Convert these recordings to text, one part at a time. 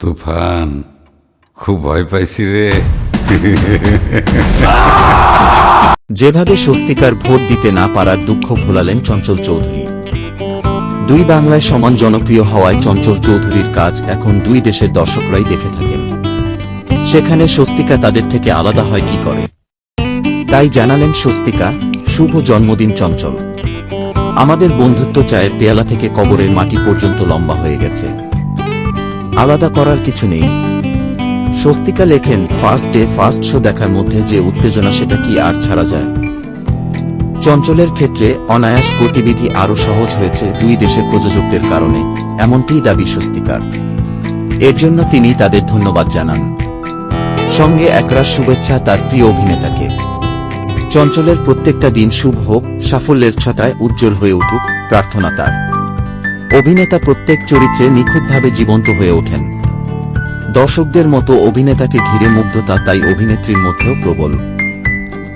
তুফান, খুব ভয় পাইছি রে। যেভাবে স্বস্তিকার ভোট দিতে না পারার দুঃখ ভোলালেন চঞ্চল চৌধুরী। দুই বাংলায় সমান জনপ্রিয় হওয়ায় চঞ্চল চৌধুরীর কাজ এখন দুই দেশের দর্শকরাই দেখে থাকেন। সেখানে স্বস্তিকা তাদের থেকে আলাদা হয় কি করে? তাই জানালেন স্বস্তিকা, শুভ জন্মদিন চঞ্চল। আমাদের বন্ধুত্ব চায়ের পেয়ালা থেকে কবরের মাটি পর্যন্ত লম্বা হয়ে গেছে। আলাদা করার কিছু নেই। স্বস্তিকা লেখেন, ফার্স্ট ডে, ফার্স্ট শো দেখার মধ্যে যে উত্তেজনা, সেটা কি আর ছাড়া যায়? চঞ্চলের ক্ষেত্রে অনায়াস গতিবিধি আরও সহজ হয়েছে দুই দেশের প্রযোজকদের কারণে, এমনটিই দাবি স্বস্তিকার। এর জন্য তিনি তাদের ধন্যবাদ জানান। সঙ্গে একরাশ শুভেচ্ছা তার প্রিয় অভিনেতাকে। চঞ্চলের প্রত্যেকটা দিন শুভ হোক, সাফল্যের ছটায় উজ্জ্বল হয়ে উঠুক, প্রার্থনা তার। অভিনেতা প্রত্যেক চরিত্রে নিখুঁতভাবে জীবন্ত হয়ে ওঠেন। দর্শকদের মতো অভিনেতাকে ঘিরে মুগ্ধতা তাই অভিনেত্রীর মধ্যেও প্রবল।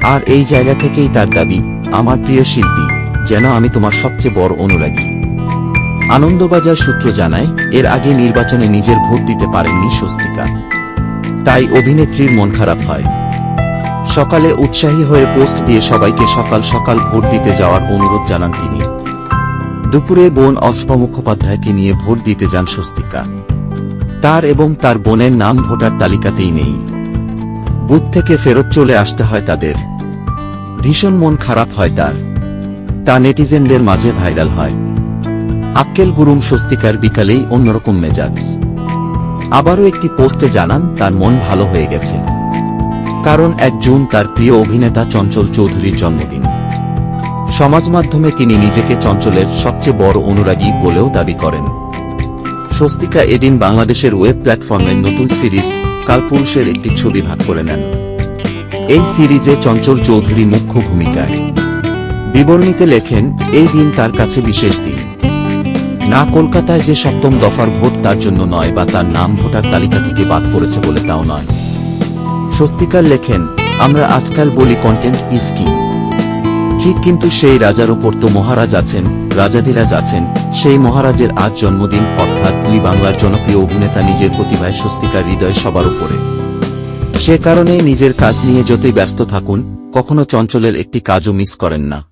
আর এই জায়গা থেকেই তার দাবি, আমার প্রিয় শিল্পী, যেন আমি তোমার সবচেয়ে বড় অনুরাগী। আনন্দবাজার সূত্র জানায়, এর আগে নির্বাচনে নিজের ভোট দিতে পারেননি স্বস্তিকা। তাই অভিনেত্রীর মন খারাপ হয়। সকালে উৎসাহী হয়ে পোস্ট দিয়ে সবাইকে সকাল সকাল ভোট দিতে যাওয়ার অনুরোধ জানান তিনি। দুপুরে বোন অস্পা মুখোপাধ্যায়কে নিয়ে ভোট দিতে যান স্বস্তিকা। তার এবং তার বোনের নাম ভোটার তালিকাতেই নেই। বুথ থেকে ফেরত চলে আসতে হয় তাদের। ভীষণ মন খারাপ হয় তার। তা নেটিজেনদের মাঝে ভাইরাল হয়। আক্কেল গুরুম স্বস্তিকার বিকালেই অন্যরকম মেজাজ। আবারও একটি পোস্টে জানান, তার মন ভালো হয়ে গেছে। কারণ এক জুন তার প্রিয় অভিনেতা চঞ্চল চৌধুরীর জন্মদিন। সমাজ মাধ্যমে তিনি নিজেকে চঞ্চলের সবচেয়ে বড় অনুরাগী বলেও দাবি করেন। স্বস্তিকা এদিন বাংলাদেশের ওয়েব প্ল্যাটফর্মের নতুন সিরিজ কালপুরুষের একটি ছবি ভাগ করে নেন। এই সিরিজে চঞ্চল চৌধুরী মুখ্য ভূমিকায়। বিবরণীতে লেখেন, এই দিন তার কাছে বিশেষ দিন। না কলকাতায় যে সপ্তম দফার ভোট তার জন্য নয় বা তার নাম ভোটার তালিকা থেকে বাদ পড়েছে বলে তাও নয়। স্বস্তিকার লেখেন, আমরা আজকাল বলি কন্টেন্ট ইজ কিং ঠিক কিন্তু সেই রাজার ওপর তো মহারাজ আছেন, রাজাধিরাজ আছেন, সেই মহারাজের আজ জন্মদিন, অর্থাৎ দুই বাংলার জনপ্রিয় অভিনেতা নিজের প্রতিভায় স্বস্তিকার হৃদয় সবার উপরে। সে কারণে নিজের কাজ নিয়ে যতই ব্যস্ত থাকুন, কখনো চঞ্চলের একটি কাজও মিস করেন না।